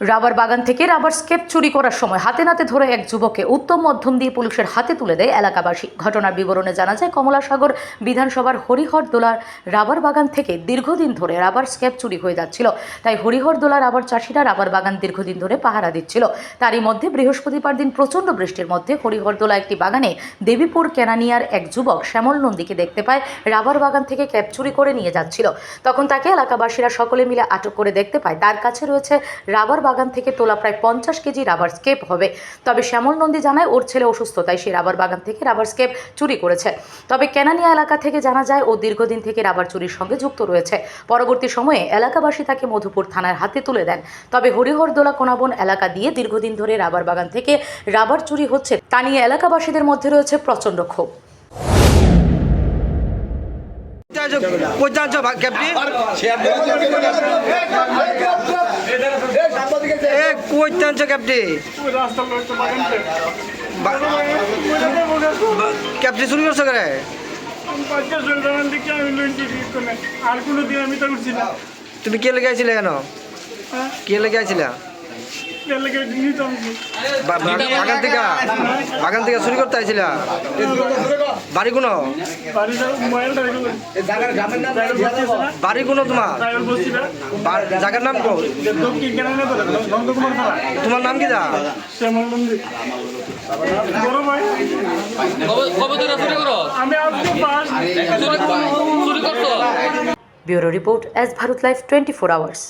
Rubber বাগান থেকে rubber escape চুরি করার সময় হাতে নাতে ধরে এক যুবককে উত্তম মধ্যম দিয়ে পুলিশের হাতে তুলে দেয় এলাকাবাসী। ঘটনার বিবরণে জানা যায়, কমলাসাগর বিধানসভার হরিহরদোলার রাবার বাগান থেকে দীর্ঘদিন ধরে রাবার স্কেপ চুরি হয়ে যাচ্ছিল। তাই হরিহরদোলা রাবার চাষিরা রাবার বাগান দীর্ঘদিন ধরে পাহারা দিচ্ছিল। তারই মধ্যে বৃহস্পতিবার দিন প্রচণ্ড বৃষ্টির মধ্যে হরিহরদোলা একটি বাগানে দেবীপুর কেনানিয়ার এক যুবক শ্যামল নন্দীকে দেখতে পায়, রাবার বাগান থেকে ক্যাপ চুরি করে নিয়ে যাচ্ছিল। তখন তাকে এলাকাবাসীরা সকলে মিলে আটক করে দেখতে পায়। তার কাছে রয়েছে রাবার বাগান থেকে তোলা প্রায় পঞ্চাশ কেজি রাবার স্কেপ হবে। তবে শ্যামল নন্দী জানায় ওর ছেলে অসুস্থ তাই সে রাবার বাগান থেকে রাবার স্কেপ চুরি করেছে। তবে কেনানিয়া এলাকা থেকে জানা যায় ও দীর্ঘদিন থেকে রাবার চুরির সঙ্গে যুক্ত রয়েছে। পরবর্তী সময়ে এলাকাবাসী তাকে মধুপুর থানার হাতে তুলে দেন। তবে হরিহরদোলা কোনাবন এলাকা দিয়ে দীর্ঘদিন ধরে রাবার বাগান থেকে রাবার চুরি হচ্ছে তা নিয়ে এলাকাবাসীদের মধ্যে রয়েছে প্রচণ্ড ক্ষোভ। ক্যাপটি এ কোথায় আছো ক্যাপটি? ক্যাপটি শুরু করছ করে আর কোনো? দিন আমি তো উঠছি না তুমি কে লেগে কেন? কে লেগে আইছিলে? তেল লেগে নিতাম কি বা- বা- বাগান থেকে বাগান থেকে চুরি করতে আইছিলা? বাড়ি কোনো বাড়ি তোমার? জায়গার নাম কো? তোমার নাম কি দা? Bureau report S Bharat life twenty four hours.